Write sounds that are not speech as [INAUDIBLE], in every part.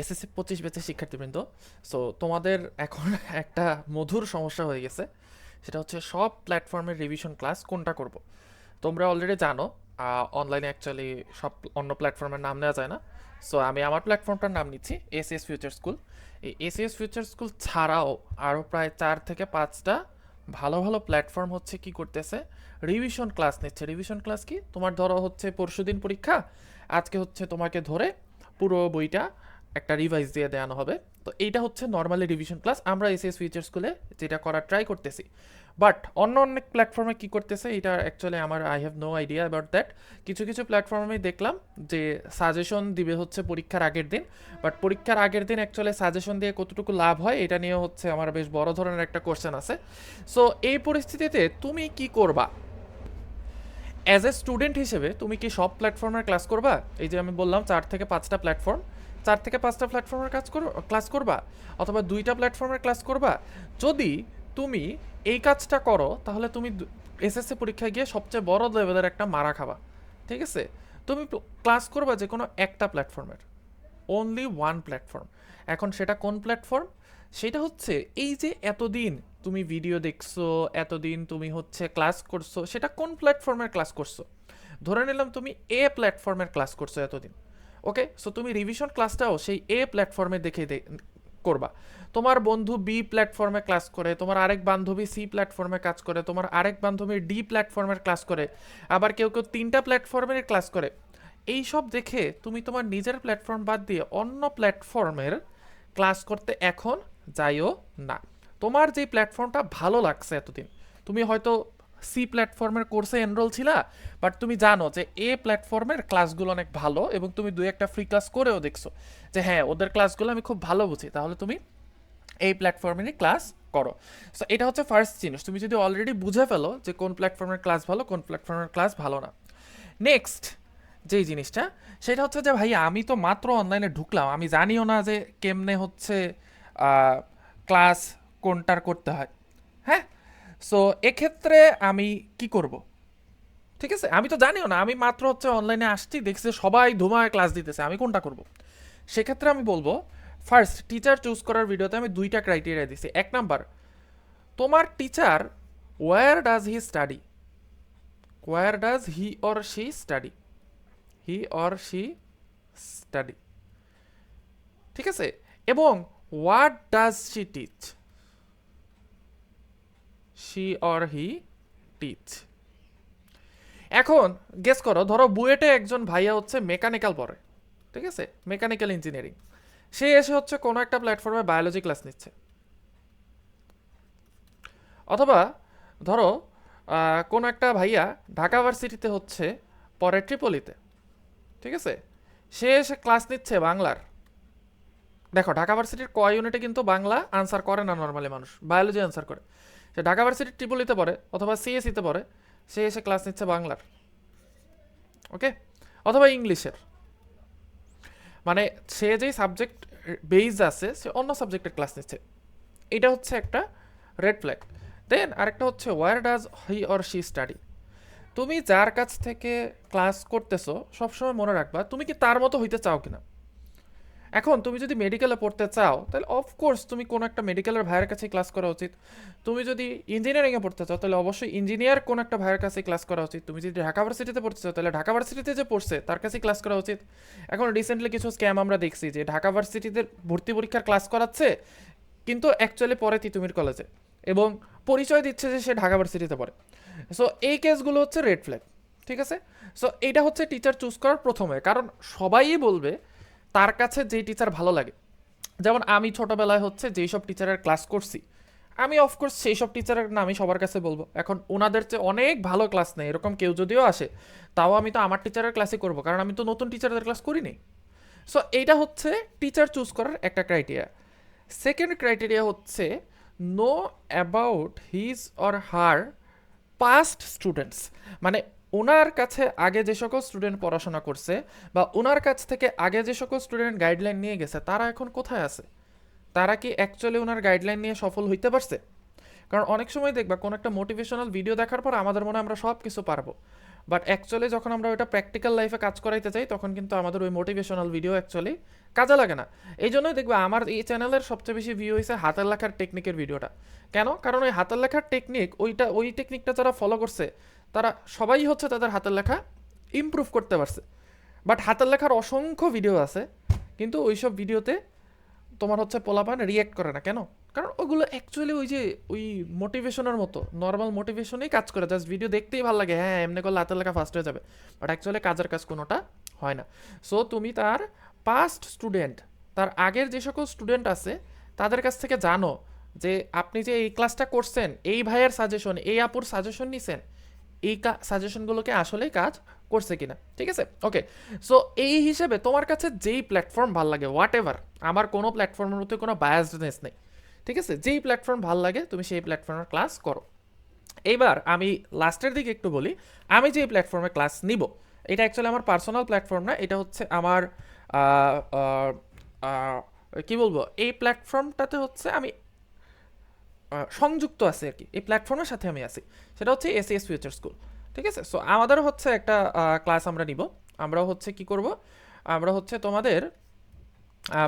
SSC পঁচিশ ব্যাচের শিক্ষার্থীবৃন্দ। সো তোমাদের এখন [LAUGHS] একটা মধুর সমস্যা হয়ে গেছে। সেটা হচ্ছে সব প্ল্যাটফর্মের রিভিশন ক্লাস কোনটা করব? তোমরা অলরেডি জানো অনলাইনে অ্যাকচুয়ালি সব অন্য প্ল্যাটফর্মের নাম নেওয়া যায় না। সো আমি আমার প্ল্যাটফর্মটার নাম নিচ্ছি এসএস ফিউচার স্কুল এই এসএস ফিউচার স্কুল ছাড়াও আরও প্রায় চার থেকে পাঁচটা ভালো ভালো প্ল্যাটফর্ম হচ্ছে কি করতেছে। রিভিশন ক্লাস নিচ্ছে। রিভিশন ক্লাস কি? তোমার ধরো হচ্ছে পরশুদিন পরীক্ষা, আজকে হচ্ছে তোমাকে ধরে পুরো বইটা একটা রিভাইজ দিয়ে দেওয়ানো হবে। তো এইটা হচ্ছে নর্মালি রিভিশন ক্লাস আমরা এসএস ফিউচার স্কুলে যেটা করার ট্রাই করতেছি। বাট অন্য অনেক প্ল্যাটফর্মে কী করতেছে? এটা অ্যাকচুয়ালি আমার I have no idea about that কিছু কিছু প্ল্যাটফর্মে দেখলাম যে সাজেশন দিবে হচ্ছে পরীক্ষার আগের দিন। বাট পরীক্ষার আগের দিন অ্যাকচুয়ালি সাজেশন দিয়ে কতটুকু লাভ হয়, এটা নিয়ে হচ্ছে আমার বেশ বড় ধরনের একটা কোশ্চেন আছে। সো এই পরিস্থিতিতে তুমি কি করবা? অ্যাজ এ স্টুডেন্ট হিসেবে তুমি কি সব প্ল্যাটফর্মের ক্লাস করবা? এই যে আমি বললাম চার থেকে পাঁচটা প্ল্যাটফর্ম চার থেকে পাঁচটা প্ল্যাটফর্মের কাজ করো ক্লাস করবা? অথবা দুইটা প্ল্যাটফর্মের ক্লাস করবা? যদি তুমি এই কাজটা করো, তাহলে তুমি এসএসসি পরীক্ষায় গিয়ে সবচেয়ে বড় লেভেলের একটা মারা খাবা। ঠিক আছে? তুমি ক্লাস করবা যে কোনো একটা প্ল্যাটফর্মের অনলি ওয়ান প্ল্যাটফর্ম এখন সেটা কোন প্ল্যাটফর্ম সেটা হচ্ছে এই যে এতদিন তুমি ভিডিও দেখছ, এতদিন তুমি হচ্ছে ক্লাস করছ, সেটা কোন প্ল্যাটফর্মের ক্লাস করছ? ধরে নিলাম তুমি এ প্ল্যাটফর্মের ক্লাস করছ এতদিন ওকে সো তুমি রিভিশন ক্লাসটাও সেই এ প্ল্যাটফর্মে দেখে করবা। তোমার বন্ধু বি প্ল্যাটফর্মে ক্লাস করে, তোমার আরেক বান্ধবী সি প্ল্যাটফর্মে কাজ করে, তোমার আরেক বান্ধবী ডি প্ল্যাটফর্মের ক্লাস করে, আবার কেউ কেউ তিনটা প্ল্যাটফর্মের ক্লাস করে। এই সব দেখে তুমি তোমার নিজের প্ল্যাটফর্ম বাদ দিয়ে অন্য প্ল্যাটফর্মের ক্লাস করতে এখন যাইও না। তোমার যে প্ল্যাটফর্মটা ভালো লাগছে এতদিন, তুমি হয়তো সি প্ল্যাটফর্মের কোর্সে এনরোল ছিলা বাট তুমি জানো যে এ প্ল্যাটফর্মের ক্লাসগুলো অনেক ভালো এবং তুমি দুই একটা ফ্রি ক্লাস করেও দেখছ যে হ্যাঁ ওদের ক্লাসগুলো আমি খুব ভালো বুঝি, তাহলে তুমি এই প্ল্যাটফর্মেরই ক্লাস করো। সো এটা হচ্ছে ফার্স্ট জিনিস, তুমি যদি অলরেডি বুঝে ফেলো যে কোন প্ল্যাটফর্মের ক্লাস ভালো, কোন প্ল্যাটফর্মের ক্লাস ভালো না। নেক্সট যেই জিনিসটা, সেটা হচ্ছে যে ভাই আমি তো মাত্র অনলাইনে ঢুকলাম, আমি জানিও না যে কেমনে হচ্ছে ক্লাস কোনটার করতে হয় হ্যাঁ? সো এক্ষেত্রে আমি কি করব? ঠিক আছে? আমি তো জানিও না, আমি মাত্র হচ্ছে অনলাইনে আসছি, দেখছি সবাই ধুমায় ক্লাস দিতেছে, আমি কোনটা করব? সেক্ষেত্রে আমি বলব ফার্স্ট টিচার চুজ করার ভিডিওতে আমি দুইটা ক্রাইটেরিয়া দিছি। এক নাম্বার, তোমার teacher where does he study where does he or she study he or she study ঠিক আছে? এবং what does she teach she or he teach. এখন গেস করো, ধরো বুয়েটে একজন ভাইয়া হচ্ছে মেকানিক্যাল পড়ে, ঠিক আছে? মেকানিক্যাল ইঞ্জিনিয়ারিং সে এসে হচ্ছে কোনো একটা প্ল্যাটফর্মে বায়োলজি ক্লাস নিচ্ছে। অথবা ধরো কোনো একটা ভাইয়া ঢাকা ভার্সিটিতে হচ্ছে পরে ট্রিপলিতে ঠিক আছে? সে এসে ক্লাস নিচ্ছে বাংলার। দেখো, ঢাকা ভার্সিটির ক ইউনিটে কিন্তু বাংলা আনসার করে না নর্মালি মানুষ বায়োলজি আনসার করে। সে ঢাকা ভার্সিটির ট্রিপলিতে পড়ে অথবা সিএসিতে পড়ে, সে এসে ক্লাস নিচ্ছে বাংলার ওকে অথবা ইংলিশের। মানে সে যেই সাবজেক্ট বেইজ আছে, সে অন্য সাবজেক্টের ক্লাস নিচ্ছে। এটা হচ্ছে একটা রেড ফ্ল্যাগ দেন আরেকটা হচ্ছে where does he or she study তুমি যার কাছ থেকে ক্লাস করতেছো, সবসময় মনে রাখবা, তুমি কি তার মতো হইতে চাও কিনা? এখন তুমি যদি মেডিকেলে পড়তে চাও, তাহলে অফকোর্স তুমি কোনো একটা মেডিকেলের ভাইয়ের কাছে ক্লাস করা উচিত। তুমি যদি ইঞ্জিনিয়ারিংয়ে পড়তে চাও, তাহলে অবশ্যই ইঞ্জিনিয়ার কোনো একটা ভাইয়ের কাছে ক্লাস করা উচিত। তুমি যদি ঢাকা ভার্সিটিতে পড়তে চাও, তাহলে ঢাকা ভার্সিটিতে যে পড়ছে, তার কাছে ক্লাস করা উচিত। এখন রিসেন্টলি কিছু স্ক্যাম আমরা দেখছি যে ঢাকা ভার্সিটিতে ভর্তি পরীক্ষার ক্লাস করাচ্ছে, কিন্তু অ্যাকচুয়ালি পরে তিতুমির কলেজে এবং পরিচয় দিচ্ছে যে সে ঢাকা ভার্সিটিতে পড়ে। সো এই কেসগুলো হচ্ছে রেড ফ্ল্যাগ ঠিক আছে? সো এইটা হচ্ছে টিচার চুজ করার প্রথমে, কারণ সবাই বলবে তার কাছে যেই টিচার ভালো লাগে। যেমন আমি ছোটোবেলায় হচ্ছে যেই সব টিচারের ক্লাস করছি, আমি অফকোর্স সেই সব টিচারের নামই সবার কাছে বলব। এখন ওনাদের চেয়ে অনেক ভালো ক্লাস নেই, এরকম কেউ যদিও আসে, তাও আমি তো আমার টিচারের ক্লাসই করব, কারণ আমি তো নতুন টিচারদের ক্লাস করিনি। সো এইটা হচ্ছে টিচার চুজ করার একটা ক্রাইটেরিয়া সেকেন্ড ক্রাইটেরিয়া হচ্ছে know about his or her past students মানে ওনার কাছে আগে যে সকল স্টুডেন্ট পড়াশোনা করছে বা ওনার কাছ থেকে আগে যে সকল স্টুডেন্ট গাইডলাইন নিয়ে গেছে, তারা এখন কোথায় আছে? তারা কি অ্যাকচুয়ালি ওনার গাইডলাইন নিয়ে সফল হইতে পারছে? কারণ অনেক সময় দেখবা, কোনো একটা মোটিভেশনাল ভিডিও দেখার পর আমাদের মনে আমরা সব কিছু পারব। বাট অ্যাকচুয়ালি যখন আমরা ওটা প্র্যাকটিক্যাল লাইফে কাজ করাইতে চাই, তখন কিন্তু আমাদের ওই মোটিভেশনাল ভিডিও অ্যাকচুয়ালি কাজে লাগে না। এই জন্যই দেখবে, আমার এই চ্যানেলের সবচেয়ে বেশি ভিউ হয়েছে হাতের লেখার টেকনিকের ভিডিওটা কেন? কারণ ওই হাতের লেখার টেকনিক ওইটা, ওই টেকনিকটা যারা ফলো করছে তারা সবাই হচ্ছে তাদের হাতের লেখা ইমপ্রুভ করতে পারছে। বাট হাতের লেখার অসংখ্য ভিডিও আছে, কিন্তু ওইসব ভিডিওতে তোমার হচ্ছে পোলাপান রিয়েক্ট করে না। কেন? কারণ ওগুলো অ্যাকচুয়ালি ওই যে, ওই মোটিভেশনের মতো। নর্মাল মোটিভেশনেই কাজ করে জাস্ট ভিডিও দেখতেই ভালো লাগে। হ্যাঁ এমনি করলে হাতের লেখা ফার্স্ট হয়ে যাবে। বাট অ্যাকচুয়ালি কাজের কাজ কোনোটা হয় না। সো তুমি তার পাস্ট স্টুডেন্ট তার আগের যে সকল স্টুডেন্ট আছে, তাদের কাছ থেকে জানো যে আপনি যে এই ক্লাসটা করছেন, এই ভাইয়ের সাজেশন এই আপুর সাজেশন নিছেন এই সাজেশনগুলোকে আসলেই কাজ করছে কিনা, ঠিক আছে? ওকে সো এই হিসেবে তোমার কাছে যেই প্ল্যাটফর্ম ভালো লাগে হোয়াট এভার আমার কোনো প্ল্যাটফর্মের মধ্যে কোনো বায়াসনেস নেই, ঠিক আছে? যেই প্ল্যাটফর্ম ভালো লাগে, তুমি সেই প্ল্যাটফর্মের ক্লাস করো। এইবার আমি লাস্টের দিকে একটু বলি, আমি যে প্ল্যাটফর্মে ক্লাস নিব, এটা অ্যাকচুয়ালি আমার পার্সোনাল প্ল্যাটফর্ম না, এটা হচ্ছে আমার কি বলব? এই প্ল্যাটফর্মটাতে হচ্ছে আমি সংযুক্ত আছে আর কি। এই প্ল্যাটফর্মের সাথে আমি আছি। সেটা হচ্ছে এসিএস ফিউচার স্কুল ঠিক আছে? সো আমাদেরও হচ্ছে একটা ক্লাস আমরা নিব। আমরা হচ্ছে কি করব? আমরা হচ্ছে তোমাদের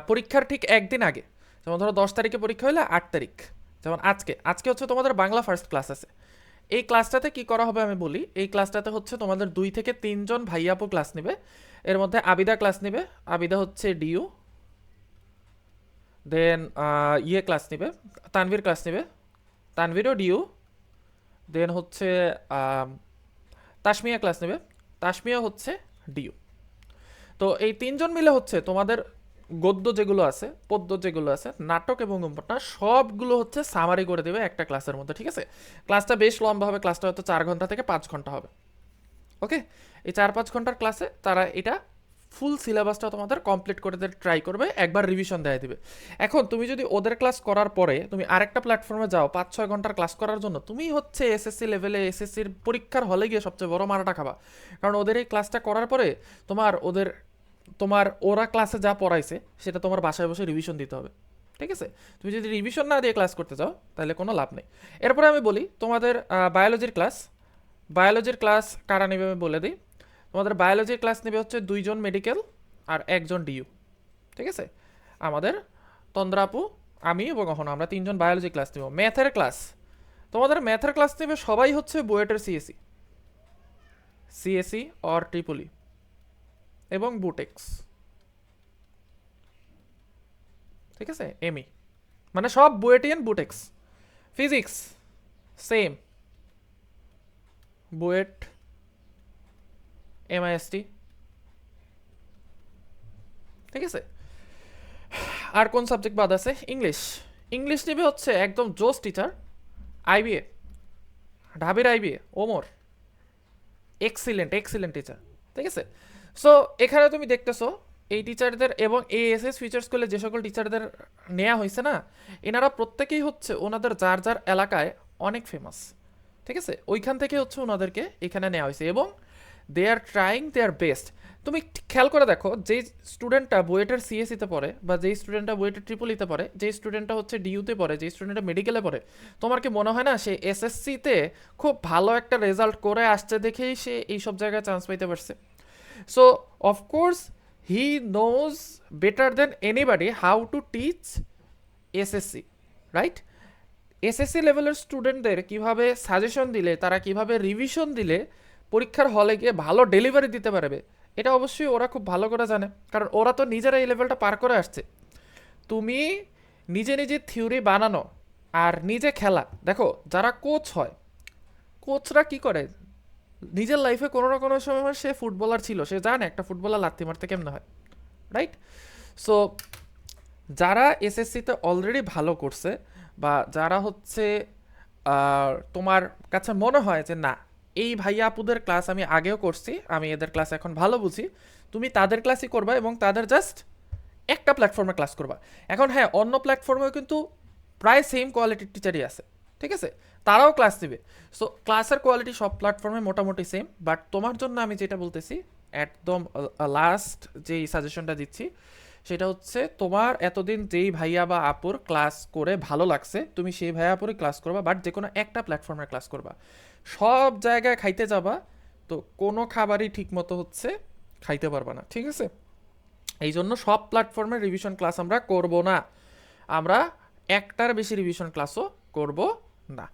পরীক্ষার ঠিক একদিন আগে, যেমন ধরো দশ তারিখে পরীক্ষা হলে আট তারিখ, যেমন আজকে আজকে হচ্ছে তোমাদের বাংলা ফার্স্ট ক্লাস আছে। এই ক্লাসটাতে কি করা হবে আমি বলি, এই ক্লাসটাতে হচ্ছে তোমাদের দুই থেকে তিনজন ভাইয়াপু ক্লাস নেবে, এর মধ্যে আবিদা ক্লাস নেবে, আবিদা হচ্ছে ডিউ দেন ইয়ে ক্লাস নেবে, তানভীর ক্লাস নেবে। তানভীরও ডিউ দেন হচ্ছে তাসমিয়া ক্লাস নেবে। তাসমিয়া হচ্ছে ডিউ তো এই তিনজন মিলে হচ্ছে তোমাদের গদ্য যেগুলো আছে, পদ্য যেগুলো আছে, নাটক এবং উপন্যাস, সবগুলো হচ্ছে সামারি করে দেবে একটা ক্লাসের মধ্যে, ঠিক আছে? ক্লাসটা বেশ লম্বা হবে ক্লাসটা হয়তো চার ঘণ্টা থেকে পাঁচ ঘণ্টা হবে। ওকে এই চার পাঁচ ঘণ্টার ক্লাসে তারা এটা ফুল সিলেবাসটা তোমাদের কমপ্লিট করে ট্রাই করবে, একবার রিভিশন দেয় দিবে। এখন তুমি যদি ওদের ক্লাস করার পরে তুমি আরেকটা প্ল্যাটফর্মে যাও, পাঁচ, ছয় ঘণ্টার ক্লাস করার জন্য তুমি হচ্ছে এসএসসি লেভেলে এসএসসির পরীক্ষার হলে গিয়ে সবচেয়ে বড় মারাটা খাবা। কারণ ওদের এই ক্লাসটা করার পরে তোমার ওদের, তোমার ওরা ক্লাসে যা পড়াইছে, সেটা তোমার বাসায় বসে রিভিশন দিতে হবে। ঠিক আছে? তুমি যদি রিভিশন না দিয়ে ক্লাস করতে চাও, তাহলে কোনো লাভ নেই। এরপরে আমি বলি, তোমাদের বায়োলজির ক্লাস বায়োলজির ক্লাস কারা নেবে আমি বলে দিই। তোমাদের বায়োলজির ক্লাস নেবে হচ্ছে দুইজন মেডিকেল আর একজন ডিইউ ঠিক আছে? আমাদের তন্দ্রাপু আমি এবং কখনো আমরা তিনজন বায়োলজি ক্লাস নেব। ম্যাথের ক্লাস তোমাদের ম্যাথের ক্লাস নেবে সবাই হচ্ছে বুয়েটের সিএসি সিএসি অর ট্রিপুলি এবং বুটেক্স ঠিক আছে? এমি মানে সব Buetian Butex physics same BUET M I S T ঠিক আছে। আর কোন সাবজেক্ট বাদ আছে? ইংলিশ ইংলিশ নেবে হচ্ছে একদম জোস teacher IBA ঢাবির I B A Omar. Excellent excellent teacher ঠিক আছে? সো এখানে তুমি দেখতেছো, এই টিচারদের এবং এএসএস ফিচার স্কুলে যে সকল টিচারদের নেওয়া হয়েছে না, এনারা প্রত্যেকেই হচ্ছে ওনাদের যার যার এলাকায় অনেক ফেমাস ঠিক আছে? ওইখান থেকে হচ্ছে ওনাদেরকে এখানে নেওয়া হয়েছে এবং দে are trying they R best তুমি খেয়াল করে দেখো, যেই স্টুডেন্টটা বুয়েটের সিএসিতে পড়ে বা যেই স্টুডেন্টটা বুয়েটের ট্রিপলিতে পড়ে, যেই স্টুডেন্টটা হচ্ছে ডিইউতে পড়ে, যেই স্টুডেন্টটা মেডিকেলে পড়ে, তোমার কি মনে হয় না সে এসএসসিতে খুব ভালো একটা রেজাল্ট করে আসছে দেখেই সে এই সব জায়গায় চান্স পাইতে পারছে? So of course he knows better than anybody how to teach S S C right S S C লেভেলের স্টুডেন্টদের কীভাবে সাজেশন দিলে, তারা কীভাবে রিভিশন দিলে পরীক্ষার হলে গিয়ে ভালো ডেলিভারি দিতে পারবে। এটা অবশ্যই ওরা খুব ভালো করে জানে। কারণ ওরা তো নিজেরা এই লেভেলটা পার করে আসছে। তুমি নিজে নিজে থিওরি বানানো আর নিজে খেলা। দেখো, যারা কোচ হয় কোচরা কি করে? নিজের লাইফে কোনো না কোনো সময় সে ফুটবলার ছিল। সে জানে একটা ফুটবলার লাথি মারতে কেমন হয়। রাইট সো যারা এসএসসিতে অলরেডি ভালো করছে বা যারা হচ্ছে তোমার কাছে মনে হয় যে না এই ভাইয়া আপুদের ক্লাস আমি আগেও করছি, আমি এদের ক্লাস এখন ভালো বুঝি। তুমি তাদের ক্লাসই করবা এবং তাদের জাস্ট একটা প্ল্যাটফর্মে ক্লাস করবা। এখন হ্যাঁ অন্য প্ল্যাটফর্মেও কিন্তু প্রায় সেম কোয়ালিটির টিচারই আছে, ঠিক আছে? তারাও ক্লাস নেবে সো ক্লাসের কোয়ালিটি সব প্ল্যাটফর্মে মোটামুটি সেম বাট তোমার জন্য আমি যেটা বলতেছি, একদম লাস্ট যেই সাজেশনটা দিচ্ছি সেটা হচ্ছে তোমার এতদিন যেই ভাইয়া বা আপুর ক্লাস করে ভালো লাগছে, তুমি সেই ভাইয়া আপুরই ক্লাস করবা বাট যে কোনো একটা প্ল্যাটফর্মে ক্লাস করবা। সব জায়গায় খাইতে যাবা, তো কোনো খাবারই ঠিক মতো হচ্ছে খাইতে পারবা না, ঠিক আছে? এই জন্য সব প্ল্যাটফর্মে রিভিশন ক্লাস আমরা করব না। আমরা একটার বেশি রিভিশন ক্লাসও করব না।